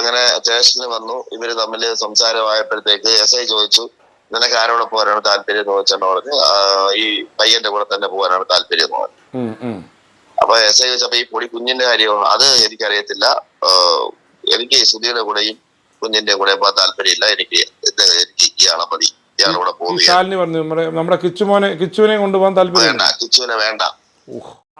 അങ്ങനെ സ്റ്റേഷനിൽ വന്നു. ഇവർ തമ്മിൽ സംസാരമായപ്പോഴത്തേക്ക് എസ് ഐ ചോദിച്ചു നിനക്ക് ആരോടെ പോകാനാണ് താല്പര്യം? എന്ന് ചോദിച്ചെന്ന് പറഞ്ഞ് ഈ പയ്യന്റെ കൂടെ തന്നെ പോകാനാണ് താല്പര്യം എന്ന് പറഞ്ഞു. അപ്പൊ എസ് ഐ ചോദിച്ചപ്പോ ഈ പൊടി കുഞ്ഞിന്റെ കാര്യമോ? അത് എനിക്കറിയത്തില്ല. എനിക്ക് സുധിയുടെ കൂടെയും കുഞ്ഞിന്റെ കൂടെ പോകാൻ താല്പര്യമില്ല. എനിക്ക് എനിക്ക് ഇയാളെ മതി. ഇയാളുടെ കൂടെ പോകുന്നു നമ്മുടെ കിച്ചുമോനെ കിച്ചുവിനെ കൊണ്ടുപോകാൻ താല്പര്യം വേണ്ട കിച്ചുവിനെ വേണ്ട.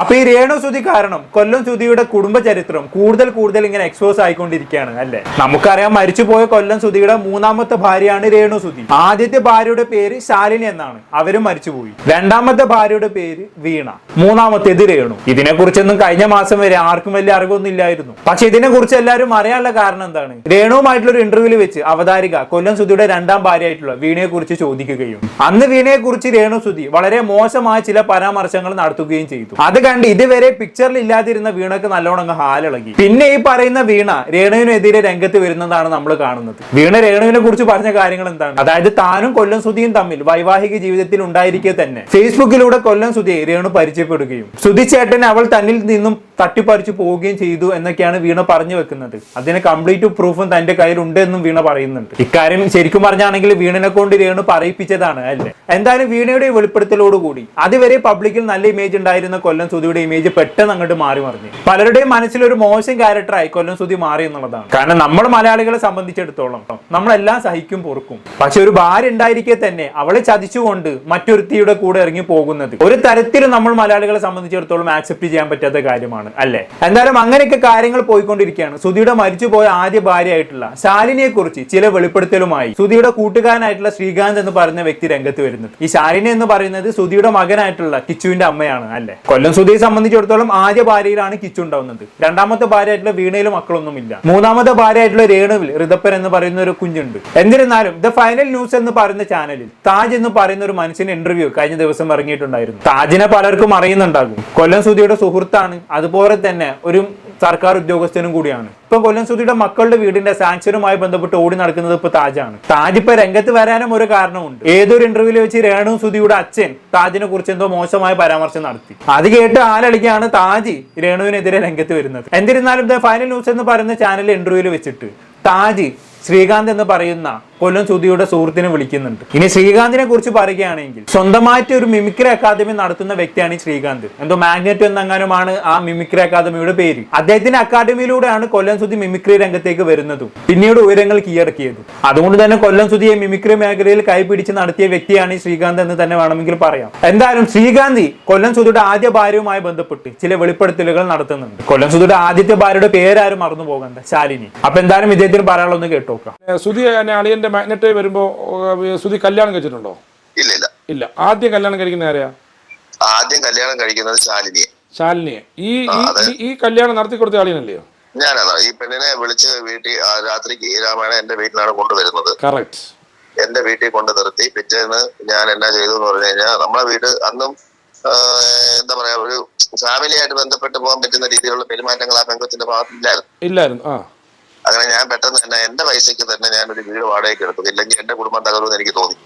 അപ്പൊ ഈ രേണു സുതി കാരണം കൊല്ലം സുതിയുടെ കുടുംബ ചരിത്രം കൂടുതൽ കൂടുതൽ ഇങ്ങനെ എക്സ്പോസ് ആയിക്കൊണ്ടിരിക്കുകയാണ് അല്ലെ? നമുക്കറിയാം മരിച്ചുപോയ കൊല്ലം സുതിയുടെ മൂന്നാമത്തെ ഭാര്യയാണ് രേണു സുതി ആദ്യത്തെ ഭാര്യയുടെ പേര് ശാലിനി എന്നാണ്. അവരും മരിച്ചുപോയി. രണ്ടാമത്തെ ഭാര്യയുടെ പേര് വീണ. മൂന്നാമത്തേത് രേണു. ഇതിനെ കുറിച്ചൊന്നും കഴിഞ്ഞ മാസം വരെ ആർക്കും വലിയ അറിവൊന്നും ഇല്ലായിരുന്നു. പക്ഷെ ഇതിനെ കുറിച്ച് എല്ലാവരും അറിയാനുള്ള കാരണം എന്താണ്? രേണുവുമായിട്ടുള്ള ഒരു ഇന്റർവ്യൂവിൽ വെച്ച് അവതാരിക കൊല്ലം സുതിയുടെ രണ്ടാം ഭാര്യയായിട്ടുള്ള വീണയെ കുറിച്ച് ചോദിക്കുകയും അന്ന് വീണയെ കുറിച്ച് രേണു സുതി വളരെ മോശമായ ചില പരാമർശങ്ങൾ നടത്തുകയും ചെയ്തു. അത് കണ്ട് ഇതുവരെ പിക്ചറിൽ ഇല്ലാതിരുന്ന വീണക്ക് നല്ലോണം ഹാലിളകി പിന്നെ ഈ പറയുന്ന വീണ രേണുവിനെതിരെ രംഗത്ത് വരുന്നതാണ് നമ്മൾ കാണുന്നത്. വീണ രേണുവിനെ കുറിച്ച് പറഞ്ഞ കാര്യങ്ങൾ എന്താണ്? അതായത് താനും കൊല്ലം സുധിയും തമ്മിൽ വൈവാഹിക ജീവിതത്തിൽ ഉണ്ടായിരിക്കെ തന്നെ. ഫേസ്ബുക്കിലൂടെ കൊല്ലം സുധിയെ രേണു പരിചയപ്പെടുകയും സുധി ചേട്ടൻ അവൾ തന്നിൽ നിന്നും തട്ടിപ്പറിച്ചു പോവുകയും ചെയ്തു എന്നൊക്കെയാണ് വീണ പറഞ്ഞു വെക്കുന്നത്. അതിന് കംപ്ലീറ്റ് പ്രൂഫും തന്റെ കയ്യിലുണ്ട് എന്നും വീണ പറയുന്നുണ്ട്. ഇക്കാര്യം ശരിക്കും പറഞ്ഞാണെങ്കിൽ വീണനെ കൊണ്ട് രേണു പറയിപ്പിച്ചതാണ് അല്ലേ? എന്തായാലും വീണയുടെ വെളിപ്പെടുത്തലോടുകൂടി. അതുവരെ പബ്ലിക്കിൽ നല്ല ഇമേജ് ഉണ്ടായിരുന്ന കൊല്ലം സുധിയുടെ ഇമേജ് പെട്ടെന്ന് അങ്ങോട്ട് മാറി മറിഞ്ഞു. പലരുടെയും മനസ്സിൽ ഒരു മോശം ക്യാരക്ടറായി കൊല്ലം സുധി മാറി എന്നുള്ളതാണ്. കാരണം നമ്മൾ മലയാളികളെ സംബന്ധിച്ചിടത്തോളം നമ്മളെല്ലാം സഹിക്കും പൊറുക്കും. പക്ഷെ ഒരു ഭാര്യ ഉണ്ടായിരിക്കെ തന്നെ അവളെ ചതിച്ചുകൊണ്ട് മറ്റൊരുത്തിയുടെ കൂടെ ഇറങ്ങി പോകുന്നത് ഒരു തരത്തിലും നമ്മൾ മലയാളികളെ സംബന്ധിച്ചിടത്തോളം ആക്സെപ്റ്റ് ചെയ്യാൻ പറ്റാത്ത കാര്യമാണ് അല്ലെ? എന്തായാലും അങ്ങനെയൊക്കെ കാര്യങ്ങൾ പോയിക്കൊണ്ടിരിക്കുകയാണ്. സുധിയുടെ മരിച്ചുപോയ ആദ്യ ഭാര്യയായിട്ടുള്ള ശാലിനിയെ കുറിച്ച് ചില വെളിപ്പെടുത്തലുമായി സുധിയുടെ കൂട്ടുകാരനായിട്ടുള്ള ശ്രീകാന്ത് എന്ന് പറയുന്ന വ്യക്തി രംഗത്ത് വരുന്നത് ഈ ശാലിനി എന്ന് പറയുന്നത് സുധിയുടെ മകനായിട്ടുള്ള കിച്ചുവിന്റെ അമ്മയാണ് അല്ലെ? കൊല്ലം സുധിയെ സംബന്ധിച്ചിടത്തോളം ആദ്യ ഭാര്യയിലാണ് കിച്ചു ഉണ്ടാവുന്നത്. രണ്ടാമത്തെ ഭാര്യയായിട്ടുള്ള വീണയിൽ മക്കളൊന്നുമില്ല. മൂന്നാമത്തെ ഭാര്യയായിട്ടുള്ള രേണുവിൽ ഋതപ്പൻ എന്ന് പറയുന്ന ഒരു കുഞ്ഞുണ്ട്. എന്നിരുന്നാലും ദ ഫൈനൽ ന്യൂസ് എന്ന് പറയുന്ന ചാനലിൽ താജ് എന്ന് പറയുന്ന ഒരു മനുഷ്യന്റെ ഇന്റർവ്യൂ കഴിഞ്ഞ ദിവസം ഇറങ്ങിയിട്ടുണ്ടായിരുന്നു. താജിനെ പലർക്കും അറിയുന്നുണ്ടാകും. കൊല്ലം സുധിയുടെ സുഹൃത്താണ്. അതുപോലെ തന്നെ ഒരു സർക്കാർ ഉദ്യോഗസ്ഥനും കൂടിയാണ്. ഇപ്പൊ കൊല്ലം സുധിയുടെ മക്കളുടെ വീടിന്റെ സാങ്ഷനുമായി ബന്ധപ്പെട്ട് ഓടി നടക്കുന്നത് ഇപ്പൊ താജാണ്. താജ് ഇപ്പൊ രംഗത്ത് വരാനും ഒരു കാരണമുണ്ട് ഏതൊരു ഇന്റർവ്യൂവിൽ വെച്ച് രേണു സുധിയുടെ അച്ഛൻ താജിനെ കുറിച്ച് എന്തോ മോശമായ പരാമർശം നടത്തി. അത് കേട്ട് ആലളിക്കാണ് താജ് രേണുവിനെതിരെ രംഗത്ത് വരുന്നത്. എന്നിരുന്നാലും ദ ഫൈനൽ ന്യൂസ് എന്ന് പറയുന്ന ചാനൽ ഇന്റർവ്യൂവിൽ വെച്ചിട്ട് താജ് ശ്രീകാന്ത് എന്ന് പറയുന്ന കൊല്ലം സുധിയുടെ സുഹൃത്തിനെ വിളിക്കുന്നുണ്ട്. ഇനി ശ്രീകാന്തിനെ കുറിച്ച് പറയുകയാണെങ്കിൽ സ്വന്തമായിട്ട് ഒരു മിമിക്രി അക്കാദമി നടത്തുന്ന വ്യക്തിയാണ് ഈ ശ്രീകാന്ത്. എന്തോ മാഗ്നറ്റ് എന്നങ്ങാനുമാണ് ആ മിമിക്രി അക്കാദമിയുടെ പേര്. അദ്ദേഹത്തിന്റെ അക്കാദമിയിലൂടെയാണ് കൊല്ലം സുധി മിമിക്രി രംഗത്തേക്ക് വരുന്നതും പിന്നീട് ഉയരങ്ങൾ കീഴടക്കിയതും. അതുകൊണ്ട് തന്നെ കൊല്ലം സുധിയെ മിമിക്രി മേഖലയിൽ കൈപിടിച്ച് നടത്തിയ വ്യക്തിയാണ് ഈ ശ്രീകാന്ത് എന്ന് തന്നെ വേണമെങ്കിൽ പറയാം. എന്തായാലും ശ്രീകാന്തി കൊല്ലം സുധിയുടെ ആദ്യ ഭാര്യയുമായി ബന്ധപ്പെട്ട് ചില വെളിപ്പെടുത്തലുകൾ നടത്തുന്നുണ്ട്. കൊല്ലം സുധിയുടെ ആദ്യത്തെ ഭാര്യയുടെ പേരാരും മറന്നു പോകണ്ട ശാലിനി. അപ്പൊ എന്തായാലും ഇദ്ദേഹത്തിന് പറയാനുള്ളൊന്ന് കേട്ടോക്കാം. സുധി അളിയന്റെ മാഗ്നറ്റ് വരുമ്പോ സുധി കല്യാണം കഴിച്ചിട്ടുണ്ടോ? ഇല്ല ഇല്ല. ഇല്ല. ആദ്യം കല്യാണം കഴിക്കുന്ന ആരെയാ ആദ്യം കല്യാണം കഴിക്കുന്നത് ശാലിനിയെ. ശാലിനിയെ. ഈ ഈ- കല്യാണം നടത്തി കൊടുത്ത അളിയനല്ലയോ? ഞാനതാ ഈ പെണ്ണിനെ വിളിച്ച് വീട്ടിൽ ആ രാത്രിക്ക് രാമായണ എന്റെ വീട്ടിലാണ് കൊണ്ടുവരുന്നത്. കറക്റ്റ്. എന്റെ വീട്ടിൽ കൊണ്ട് നിർത്തി. പിറ്റേന്ന് ഞാൻ എന്നാ ചെയ്തു എന്ന് പറഞ്ഞു കഴിഞ്ഞാൽ നമ്മളെ വീട് അന്നും ആ, എന്താ പറയാ ഒരു ഫാമിലി ആയിട്ട് ബന്ധപ്പെട്ട് പോകാൻ പറ്റുന്ന രീതിയിലുള്ള പെരുമാറ്റങ്ങൾ ആ പെങ്കൊച്ചിന്റെ ഭാഗത്തില്ലായിരുന്നു ഇല്ലായിരുന്നു. ആ. അങ്ങനെ ഞാൻ പെട്ടെന്ന് തന്നെ എന്റെ പൈസയ്ക്ക് തന്നെ ഞാൻ ഒരു വീട് വാടകയ്ക്ക് എടുത്തു. ഇല്ലെങ്കിൽ എന്റെ കുടുംബം തകരുമെന്ന് എനിക്ക് തോന്നി.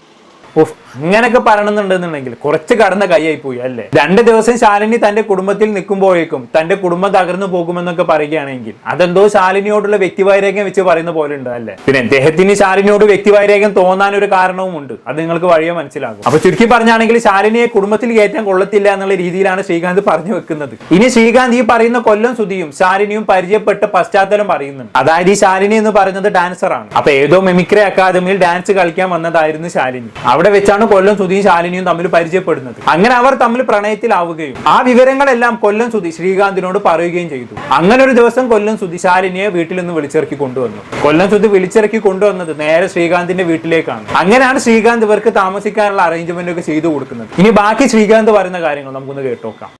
ഉഫ്, ഇങ്ങനൊക്കെ പറയണമെന്നുണ്ടെന്നുണ്ടെങ്കിൽ കുറച്ച് കടന്ന കൈയായി പോയി അല്ലേ? രണ്ട് ദിവസം ശാലിനി തന്റെ കുടുംബത്തിൽ നിൽക്കുമ്പോഴേക്കും തന്റെ കുടുംബം തകർന്നു പോകുമെന്നൊക്കെ പറയുകയാണെങ്കിൽ അതെന്തോ ശാലിനിയോടുള്ള വ്യക്തിവൈരാഗ്യം വെച്ച് പറയുന്ന പോലെ ഉണ്ട് അല്ലേ? പിന്നെ അദ്ദേഹത്തിന് ശാലിനിയോട് വ്യക്തിവൈരാഗ്യം തോന്നാൻ ഒരു കാരണവും ഉണ്ട്. അത് നിങ്ങൾക്ക് വഴിയെ മനസ്സിലാകും. അപ്പൊ ചുരുക്കി പറഞ്ഞാണെങ്കിൽ ശാലിനിയെ കുടുംബത്തിൽ കയറ്റാൻ കൊള്ളത്തില്ല എന്നുള്ള രീതിയിലാണ് ശ്രീകാന്ത് പറഞ്ഞു വെക്കുന്നത്. ഇനി ശ്രീകാന്ത് ഈ പറയുന്ന കൊല്ലം സുധിയും ശാലിനിയും പരിചയപ്പെട്ട പശ്ചാത്തലം പറയുന്നുണ്ട്. അതായത് ഈ ശാലിനി എന്ന് പറയുന്നത് ഡാൻസർ ആണ് അപ്പൊ ഏതോ മെമിക്രി അക്കാദമിയിൽ ഡാൻസ് കളിക്കാൻ വന്നതായിരുന്നു ശാലിനി. അവിടെ വെച്ചാണ് കൊല്ലം സുധീഷ് ശാലിനിയും തമ്മിൽ പരിചയപ്പെടുന്നത്. അങ്ങനെ അവർ തമ്മിൽ പ്രണയത്തിലാവുകയും ആ വിവരങ്ങളെല്ലാം കൊല്ലം സുധി ശ്രീകാന്തിനോട് പറയുകയും ചെയ്തു. അങ്ങനെ ഒരു ദിവസം കൊല്ലം സുധി ശാലിനിയെ വീട്ടിൽ നിന്ന് വിളിച്ചിറക്കി കൊണ്ടുവന്നു. കൊല്ലം സുധി വിളിച്ചിറക്കി കൊണ്ടുവന്നത് നേരെ ശ്രീകാന്തിന്റെ വീട്ടിലേക്കാണ്. അങ്ങനെയാണ് ശ്രീകാന്ത് ഇവർക്ക് താമസിക്കാനുള്ള അറേഞ്ച്മെന്റ് ഒക്കെ ചെയ്തു കൊടുക്കുന്നത്. ഇനി ബാക്കി ശ്രീകാന്ത് പറയുന്ന കാര്യങ്ങൾ നമുക്കൊന്ന് കേട്ടോക്കാം.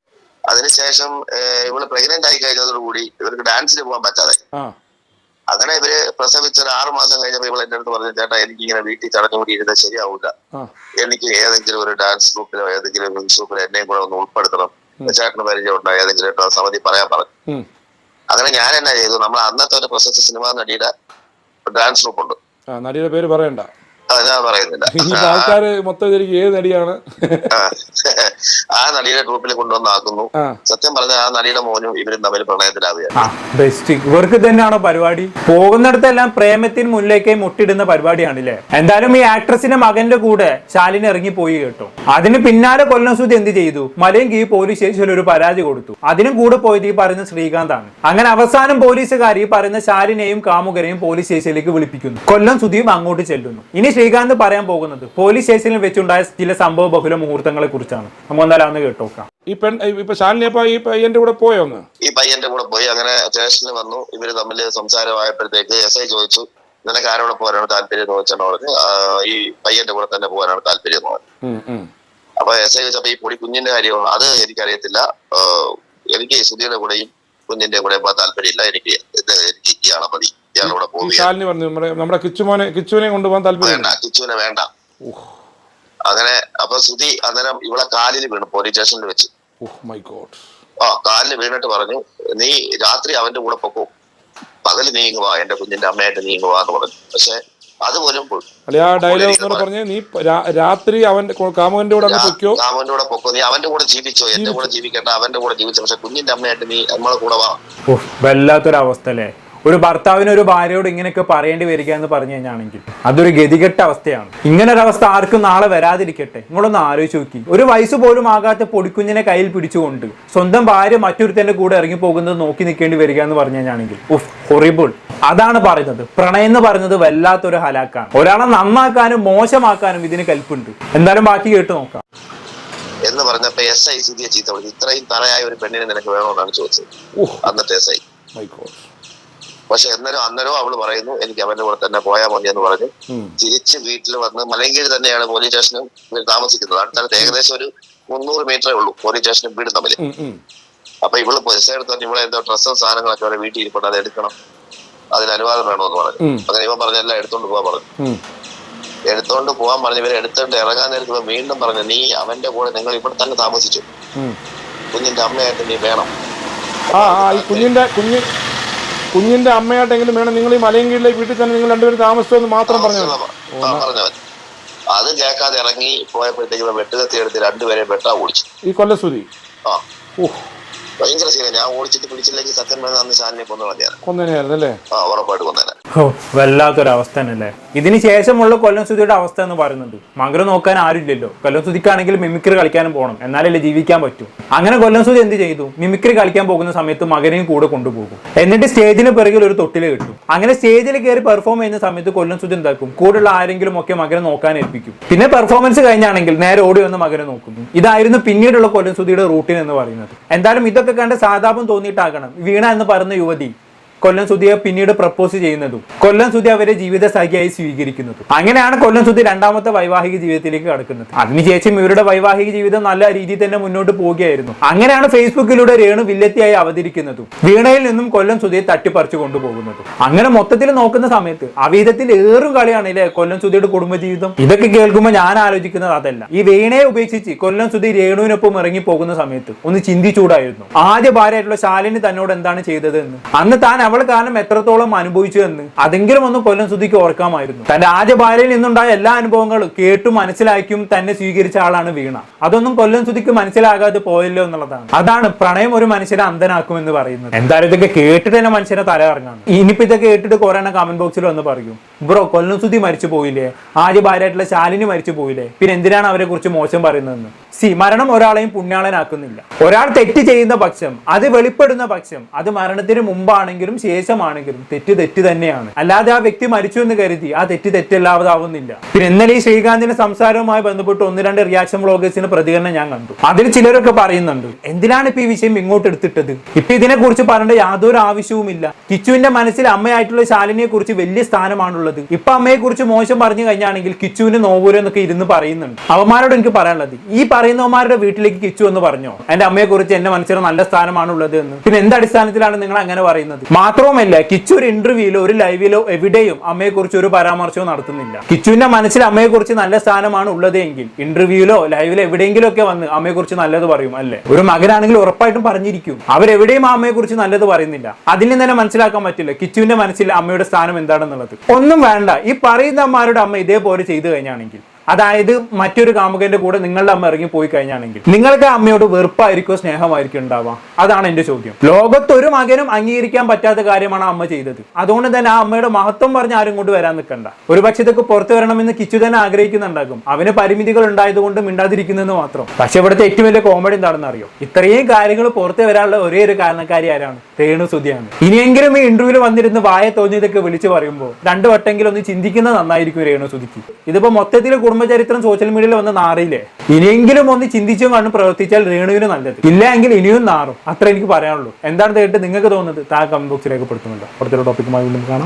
അതിനുശേഷം ഇവൾ പ്രഗ്നന്റ് ആയി കഴിഞ്ഞതോടുകൂടി ഇവർക്ക് ഡാൻസിന് പോകാൻ പറ്റാതെ അങ്ങനെ ഇവർ പ്രസവിച്ച ഒരു ആറു മാസം കഴിഞ്ഞപ്പോ ഇവൾ എന്റെ അടുത്ത് പറഞ്ഞു ചേട്ടാ എനിക്ക് ഇങ്ങനെ വീട്ടിൽ തടഞ്ഞുകൂടി ഇരുന്നാൽ ശരിയാവില്ല എനിക്ക് ഏതെങ്കിലും ഒരു ഡാൻസ് ഗ്രൂപ്പിലോ ഏതെങ്കിലും മ്യൂസിക് ഗ്രൂപ്പിലോ എന്നെയും കൂടെ ഒന്ന് ഉൾപ്പെടുത്തണം. ചേട്ടന് പരിചയം ഉണ്ടോ? ഏതെങ്കിലും സമിതി പറയാൻ പറഞ്ഞു. അങ്ങനെ ഞാൻ എന്നാ ചെയ്തു? നമ്മൾ അന്നത്തെ ഒരു പ്രശസ്ത സിനിമ നടിയുടെ ഡാൻസ് ഗ്രൂപ്പ് ഉണ്ട്. നടിയുടെ പേര് പറയണ്ട. ഞാൻ പറയുന്നില്ല. ഇനി ആൾക്കാര് മൊത്തം വിചാരിക്കും ഏത് നടിയാണ്? ആ. നടിയുടെ ഗ്രൂപ്പിൽ കൊണ്ടുവന്നാക്കുന്നു. സത്യം പറഞ്ഞ ആ നടിയുടെ മോനും ഇവരും തമ്മിൽ പ്രണയത്തിലാവുകയാണ്. ഇവർക്ക് തന്നെയാണോ പരിപാടി? പോകുന്നിടത്തെല്ലാം പ്രേമത്തിന് മുന്നിലേക്ക് മുട്ടിടുന്ന പരിപാടിയാണല്ലേ? എന്തായാലും ഈ ആക്ട്രസിന്റെ മകന്റെ കൂടെ ശാലിനി ഇറങ്ങി പോയി കേട്ടോ. അതിന് പിന്നാലെ കൊല്ലം സുധി എന്ത് ചെയ്തു? മലയും കീ പോലീസ് സ്റ്റേഷനിൽ ഒരു പരാതി കൊടുത്തു. അതിനും കൂടെ പോയത് ഈ പറയുന്ന ശ്രീകാന്താണ്. അങ്ങനെ അവസാനം പോലീസുകാർ ഈ പറയുന്ന ശാലിനെയും കാമുകരെയും പോലീസ് സ്റ്റേഷനിലേക്ക് വിളിപ്പിക്കുന്നു. കൊല്ലം സുധിയും അങ്ങോട്ട് ചെല്ലുന്നു. ഇനി ശ്രീകാന്ത് പറയാൻ പോകുന്നത് പോലീസ് സ്റ്റേഷനിൽ വെച്ചുണ്ടായ ചില സംഭവ ബഹുല മുഹൂർത്തങ്ങളെ കുറിച്ചാണ്. നമുക്ക് എന്തായാലും അന്ന് കേട്ടോക്കാം ഈ പെൺ ഇപ്പൊ ശാലിനി അപ്പൊ ഈ പയ്യന്റെ കൂടെ പോയോ ഒന്ന് ഈ പയ്യന്റെ കൂടെ പോയി. അങ്ങനെ സ്റ്റേഷനിൽ വന്നു. ഇവർ തമ്മിൽ സംസാരമായപ്പോഴത്തേക്ക് എസ് ഐ ചോദിച്ചു നിനക്ക് ആരോടെ പോകാനാണ് താല്പര്യം? എന്ന് വെച്ചാൽ പറഞ്ഞു "ആ, ഈ പയ്യന്റെ കൂടെ തന്നെ പോകാനാണ് താല്പര്യം എന്ന് പറഞ്ഞു. ഉം, ഉം. അപ്പൊ എസ് ഐ ചോദിച്ചപ്പോ ഈ പൊടി കുഞ്ഞിന്റെ കാര്യമോ അത് എനിക്കറിയത്തില്ല. ആ, എനിക്ക് സുധിയുടെ കൂടെയും കുഞ്ഞിന്റെ കൂടെ പോകാൻ താല്പര്യമില്ല എനിക്ക് എനിക്ക് ഇയാളെ മതി. ഇയാളോടെ ശാലിനി പറഞ്ഞു നമ്മുടെ നമ്മുടെ കിച്ചുമോനെ കിച്ചുവിനെ കൊണ്ടുപോകാൻ താല്പര്യം വേണ്ട കിച്ചുവിനെ വേണ്ട. അങ്ങനെ അപ്പൊ സുധി അന്നേരം ഇവിടെ കാലിൽ വീണു പോലീസ് സ്റ്റേഷനിൽ വെച്ച്. മൈ ഗോഡ് ആ കാലിൽ വീണിട്ട് പറഞ്ഞു നീ രാത്രി അവന്റെ കൂടെ പൊക്കോ. പകൽ നീങ്ങുക എന്റെ കുഞ്ഞിന്റെ അമ്മയായിട്ട് നീങ്ങുക എന്ന് പറഞ്ഞു. പക്ഷെ അതുപോലും. അല്ലെ ആ ഡയലോഗ് എന്ന് നീ രാത്രി അവന്റെ കൊ- കാമുകന്റെ കൂടെ പൊക്കോ പൊയ്ക്കോ? കൂടെ പൊക്കോ. നീ അവന്റെ കൂടെ ജീവിച്ചോ? എന്റെ കൂടെ ജീവിക്കണ്ട. അവന്റെ കൂടെ ജീവിച്ചോ. പക്ഷെ കുഞ്ഞിന്റെ അമ്മയായിട്ട് നീ നമ്മളെ കൂടെ വാ. വല്ലാത്തൊരവസ്ഥ അല്ലേ? ഒരു ഭർത്താവിന് ഒരു ഭാര്യയോട് ഇങ്ങനെയൊക്കെ പറയേണ്ടി വരിക എന്ന് പറഞ്ഞു കഴിഞ്ഞാണെങ്കിൽ അതൊരു ഗതികെട്ട അവസ്ഥയാണ്. ഇങ്ങനെ ഒരു അവസ്ഥ ആർക്കും നാളെ വരാതിരിക്കട്ടെ. നിങ്ങളൊന്ന് ആലോചിച്ച് നോക്കി. ഒരു വയസ്സ് പോലും ആകാത്ത പൊടിക്കുഞ്ഞിനെ കയ്യിൽ പിടിച്ചുകൊണ്ട് സ്വന്തം ഭാര്യ മറ്റൊരുത്തന്റെ കൂടെ ഇറങ്ങി പോകുന്നത് നോക്കി നിൽക്കേണ്ടി വരിക എന്ന് പറഞ്ഞു കഴിഞ്ഞാണെങ്കിൽ ഉഫ് ഹൊറിബിൾ അതാണ് പറയുന്നത്. പ്രണയം എന്ന് പറയുന്നത് വല്ലാത്തൊരു ഹലാക്കാണ്. ഒരാളെ നന്നാക്കാനും മോശമാക്കാനും ഇതിന് കൽപ്പുണ്ട്. എന്തായാലും ബാക്കി കേട്ട് നോക്കാം. എന്ന് പറഞ്ഞപ്പോ എസ് ഐ സുധിയെ ചീത്ത വിളിച്ചു. ഇത്രയും തറയായ ഒരു പെണ്ണിനെ നിനക്ക് വേണമെന്നാണ് ചോദിച്ചത്. അന്നത്തെ എസ് ഐ പക്ഷെ എന്നേരം അന്നേരം അവൾ പറയുന്നു എനിക്ക് അവന്റെ കൂടെ തന്നെ പോയാൽ മതി എന്ന് പറഞ്ഞു. തിരിച്ച് വീട്ടിൽ വന്ന് മലങ്കേരി തന്നെയാണ് പോലീസ് സ്റ്റേഷനും താമസിക്കുന്നത്. അടുത്തടുത്ത് ഏകദേശം ഒരു മുന്നൂറ് മീറ്ററേ ഉള്ളൂ പോലീസ് സ്റ്റേഷനും വീടും തമ്മിൽ. അപ്പൊ ഇവൾ പൈസ എടുത്തോണ്ട് ഇവിടെ എന്തോ ഡ്രസ്സും സാധനങ്ങളൊക്കെ അവരെ വീട്ടിൽ ഇരിപ്പുണ്ട് അത് എടുക്കണം. അതിന് അനുവാദം വേണമെന്ന് പറഞ്ഞു. അങ്ങനെ ഇവൻ പറഞ്ഞ എല്ലാം എടുത്തോണ്ട് പോവാൻ പറഞ്ഞു. എടുത്തോണ്ട് പോവാൻ പറഞ്ഞു ഇവരെ എടുത്തോണ്ട് ഇറങ്ങാൻ നേരത്ത് വീണ്ടും പറഞ്ഞു നീ അവന്റെ കൂടെ നിങ്ങൾ ഇവിടെ തന്നെ താമസിച്ചു. കുഞ്ഞിന്റെ അമ്മയായിട്ട് നീ വേണം. ആ കുഞ്ഞിന്റെ കുഞ്ഞ് കുഞ്ഞിന്റെ അമ്മയായിട്ടെങ്കിലും വേണം നിങ്ങൾ ഈ മലയും കീഴിലേക്ക് വീട്ടിൽ തന്നെ നിങ്ങൾ രണ്ടുപേരും താമസിച്ചോ എന്ന് മാത്രം പറഞ്ഞു അത് കേൾക്കാതെ ഇറങ്ങി പോയപ്പോഴത്തേക്ക് വെട്ടുകത്തി എടുത്ത് രണ്ടുപേരെ വെട്ടാ ഓടിച്ചു ഈ കൊല്ലസ്തുതി ഓഹ് ഭയങ്കര സീന ഞാൻ ഓടിച്ചിട്ട് പിടിച്ചില്ലെങ്കിൽ സത്യം പറഞ്ഞാൽ അന്ന് ശാലിനെ കൊന്നു അല്ലേ ആ ഉറപ്പായിട്ട് കൊന്നേനെ. വല്ലാത്തൊരവസ്ഥ തന്നെയല്ലേ? ഇതിന് ശേഷമുള്ള കൊല്ലം സുധിയുടെ അവസ്ഥ എന്ന് പറയുന്നുണ്ട്. മകരം നോക്കാൻ ആരുമില്ലല്ലോ. കൊല്ലം സുധിക്കാണെങ്കിൽ മിമിക്രി കളിക്കാനും പോകണം എന്നാലല്ലേ ജീവിക്കാൻ പറ്റൂ. അങ്ങനെ കൊല്ലം സുധി എന്ത് ചെയ്തു? മിമിക്രി കളിക്കാൻ പോകുന്ന സമയത്ത് മകനെയും കൂടെ കൊണ്ടുപോകും. എന്നിട്ട് സ്റ്റേജിന് പിറകിൽ ഒരു തൊട്ടിൽ കിട്ടും. അങ്ങനെ സ്റ്റേജിൽ കയറി പെർഫോം ചെയ്യുന്ന സമയത്ത് കൊല്ലം സുധി എന്താക്കും? കൂടെയുള്ള ആരെങ്കിലും ഒക്കെ മകനെ നോക്കാൻ ഏൽപ്പിക്കും. പിന്നെ പെർഫോമൻസ് കഴിഞ്ഞാണെങ്കിൽ നേരെ ഓടി വന്ന് മകനെ നോക്കും ഇതായിരുന്നു പിന്നീടുള്ള കൊല്ലം സുധിയുടെ റൂട്ടീൻ എന്ന് പറയുന്നത്. എന്തായാലും ഇതൊക്കെ കണ്ട് സാതാപം തോന്നിയിട്ടാകണം. വീണ എന്ന് പറയുന്ന യുവതി. കൊല്ലം സുധിയെ പിന്നീട് പ്രപ്പോസ് ചെയ്യുന്നതും കൊല്ലം സുധി അവരെ ജീവിത സഖിയായി സ്വീകരിക്കുന്നതും. അങ്ങനെയാണ് കൊല്ലം സുധി രണ്ടാമത്തെ വൈവാഹിക ജീവിതത്തിലേക്ക് കടക്കുന്നത്. അതിനുശേഷം ഇവരുടെ വൈവാഹിക ജീവിതം നല്ല രീതിയിൽ തന്നെ മുന്നോട്ട് പോവുകയായിരുന്നു അങ്ങനെയാണ് ഫേസ്ബുക്കിലൂടെ രേണു വില്ലത്തിയായി അവതരിക്കുന്നതും വീണയിൽ നിന്നും കൊല്ലം സുധിയെ തട്ടിപ്പറിച്ചു കൊണ്ടുപോകുന്നതും. അങ്ങനെ മൊത്തത്തിൽ നോക്കുന്ന സമയത്ത് അവീതത്തിൽ ഏറും കളിയാണ് ഇല്ലേ കൊല്ലം സുധിയുടെ കുടുംബജീവിതം? ഇതൊക്കെ കേൾക്കുമ്പോൾ ഞാൻ ആലോചിക്കുന്നത് അതല്ല. ഈ വീണയെ ഉപേക്ഷിച്ച് കൊല്ലം സുധി രേണുവിനൊപ്പം ഇറങ്ങി പോകുന്ന സമയത്ത് ഒന്ന് ചിന്തിച്ചൂടായിരുന്നു. ആദ്യ ഭാര്യയായിട്ടുള്ള ശാലിനി തന്നോട് എന്താണ് ചെയ്തത് എന്ന് അന്ന് താൻ അവൾ കാരണം എത്രത്തോളം അനുഭവിച്ചു എന്ന് അതെങ്കിലും ഒന്ന് കൊല്ലം സുധിക്ക് ഓർക്കാമായിരുന്നു. തന്റെ ആദ്യ ഭാര്യയിൽ നിന്നുണ്ടായ എല്ലാ അനുഭവങ്ങളും കേട്ടു മനസ്സിലാക്കിയും തന്നെ സ്വീകരിച്ച ആളാണ് വീണ. അതൊന്നും കൊല്ലം സുധിക്ക് മനസ്സിലാകാതെ പോയല്ലോ എന്നുള്ളതാണ്. അതാണ് പ്രണയം ഒരു മനുഷ്യനെ അന്ധനാക്കുമെന്ന് പറയുന്നത്. എന്തായാലും ഇതൊക്കെ കേട്ടിട്ട് തന്നെ മനുഷ്യനെ തല ഇറങ്ങാണ് ഇനിയിപ്പോ ഇതൊക്കെ കേട്ടിട്ട് കുറെ കമന്റ് ബോക്സിൽ വന്ന് പറയും. ബ്രോ കൊല്ലം സുധി മരിച്ചു പോയില്ലേ? ആദ്യ ഭാര്യയായിട്ടുള്ള ശാലിനി മരിച്ചു പോയില്ലേ? പിന്നെ എന്തിനാണ് അവരെ കുറിച്ച് മോശം പറയുന്നതെന്ന്? സി മരണം ഒരാളെയും പുണ്യാളനാക്കുന്നില്ല. ഒരാൾ തെറ്റ് ചെയ്യുന്ന പക്ഷം അത് വെളിപ്പെടുന്ന പക്ഷം അത് മരണത്തിന് മുമ്പാണെങ്കിലും ശേഷമാണെങ്കിലും തെറ്റ് തെറ്റ് തന്നെയാണ്. അല്ലാതെ ആ വ്യക്തി മരിച്ചു എന്ന് കരുതി ആ തെറ്റ് തെറ്റല്ലാതാവുന്നില്ല. പിന്നെ ഇന്നലെ ഈ ശ്രീകാന്തിന്റെ സംസാരവുമായി ബന്ധപ്പെട്ട് ഒന്ന് രണ്ട് റിയാക്ഷൻ വ്ളോഗേഴ്സിന്റെ പ്രതികരണം ഞാൻ കണ്ടു. അതിൽ ചിലരൊക്കെ പറയുന്നുണ്ട് എന്തിനാണ് ഇപ്പൊ ഈ വിഷയം ഇങ്ങോട്ട് എടുത്തിട്ടത്? ഇപ്പൊ ഇതിനെ കുറിച്ച് പറയേണ്ട യാതൊരു ആവശ്യവുമില്ല. കിച്ചുവിന്റെ മനസ്സിൽ അമ്മയായിട്ടുള്ള ശാലിനിയെ കുറിച്ച് വലിയ സ്ഥാനമാണുള്ളത്. ഇപ്പൊ അമ്മയെ കുറിച്ച് മോശം പറഞ്ഞു കഴിഞ്ഞാണെങ്കിൽ കിച്ചുവിന് നോവൂരോ എന്നൊക്കെ ഇരുന്ന് പറയുന്നുണ്ട്. അവന്മാരോട് എനിക്ക് പറയാനുള്ളത് ഈ പറയുന്നവന്മാരുടെ വീട്ടിലേക്ക് കിച്ചു എന്ന് പറഞ്ഞോ? എന്റെ അമ്മയെ കുറിച്ച് എന്റെ മനസ്സിൽ നല്ല സ്ഥാനമാണുള്ളത് എന്ന്. പിന്നെ എന്ത് അടിസ്ഥാനത്തിലാണ് നിങ്ങൾ അങ്ങനെ പറയുന്നത്? മാത്രവുമല്ല കിച്ചു ഒരു ഇന്റർവ്യൂയിലോ ഒരു ലൈവിലോ എവിടെയും അമ്മയെ കുറിച്ച് ഒരു പരാമർശവും നടത്തുന്നില്ല. കിച്ചുവിന്റെ മനസ്സിൽ അമ്മയെ കുറിച്ച് നല്ല സ്ഥാനമാണ് ഉള്ളത് എങ്കിൽ ഇന്റർവ്യൂയിലോ ലൈവിലോ എവിടെയെങ്കിലും ഒക്കെ വന്ന് അമ്മയെ കുറിച്ച് നല്ലത് പറയും അല്ലേ? ഒരു മകനാണെങ്കിൽ ഉറപ്പായിട്ടും പറഞ്ഞിരിക്കും. അവരെവിടെയും ആ അമ്മയെ കുറിച്ച് നല്ലത് പറയുന്നില്ല. അതിൽ നിന്ന് തന്നെ മനസ്സിലാക്കാൻ പറ്റില്ല കിച്ചുവിന്റെ മനസ്സിൽ അമ്മയുടെ സ്ഥാനം എന്താണെന്നുള്ളത്. ഒന്നും വേണ്ട ഈ പറയുന്ന അമ്മമാരുടെ അമ്മ ഇതേപോലെ ചെയ്തു കഴിഞ്ഞാണെങ്കിൽ അതായത് മറ്റൊരു കാമുകന്റെ കൂടെ നിങ്ങളുടെ അമ്മ ഇറങ്ങി പോയി കഴിഞ്ഞാണെങ്കിൽ. നിങ്ങൾക്ക് അമ്മയോട് വെറുപ്പായിരിക്കോ സ്നേഹമായിരിക്കും ഉണ്ടാവുക? അതാണ് എന്റെ ചോദ്യം. ലോകത്ത് ഒരു മകനും അംഗീകരിക്കാൻ പറ്റാത്ത കാര്യമാണ് അമ്മ ചെയ്തത്. അതുകൊണ്ട് തന്നെ ആ അമ്മയുടെ മഹത്വം പറഞ്ഞ് ആരും കൊണ്ട് വരാൻ നിൽക്കണ്ട. ഒരു പക്ഷേ ഇതൊക്കെ പുറത്തു വരണമെന്ന് കിച്ചു തന്നെ ആഗ്രഹിക്കുന്നുണ്ടാകും. അവന് പരിമിതികൾ ഉണ്ടായതുകൊണ്ട് മിണ്ടാതിരിക്കുന്നെന്ന് മാത്രം. പക്ഷെ ഇവിടുത്തെ ഏറ്റവും വലിയ കോമഡി എന്താണെന്ന് അറിയോ? ഇത്രയും കാര്യങ്ങൾ പുറത്തു വരാനുള്ള ഒരേ ഒരു കാരണക്കാരി ആരാണ്? രേണു സുധിയാണ്. ഇനിയെങ്കിലും ഈ ഇന്റർവ്യൂവിൽ വന്നിരുന്ന് വായ തോന്നിയതൊക്കെ വിളിച്ചു പറയുമ്പോൾ രണ്ടു വട്ടെങ്കിലും ഒന്ന് ചിന്തിക്കുന്നത് നന്നായിരിക്കും രേണു സുധിക്ക്. ഇതിപ്പോ മൊത്തത്തിൽ കുടുംബചരിത്രം സോഷ്യൽ മീഡിയയിൽ വന്ന് നാറിയില്ലേ? ഇനിയെങ്കിലും ഒന്ന് ചിന്തിച്ചും കണ്ടും പ്രവർത്തിച്ചാൽ രേണുവിന് നല്ലത്. ഇല്ല എങ്കിൽ ഇനിയും നാറും. അത്ര എനിക്ക് പറയാനുള്ളൂ. എന്താണ് കേട്ട് നിങ്ങൾക്ക് തോന്നുന്നത്? താ കമന്റ് ബോക്സിലേക്ക് രേഖപ്പെടുത്തുന്നുണ്ട് അടുത്തൊരു ടോപ്പിക്കുമായി വീണ്ടും കാണാം.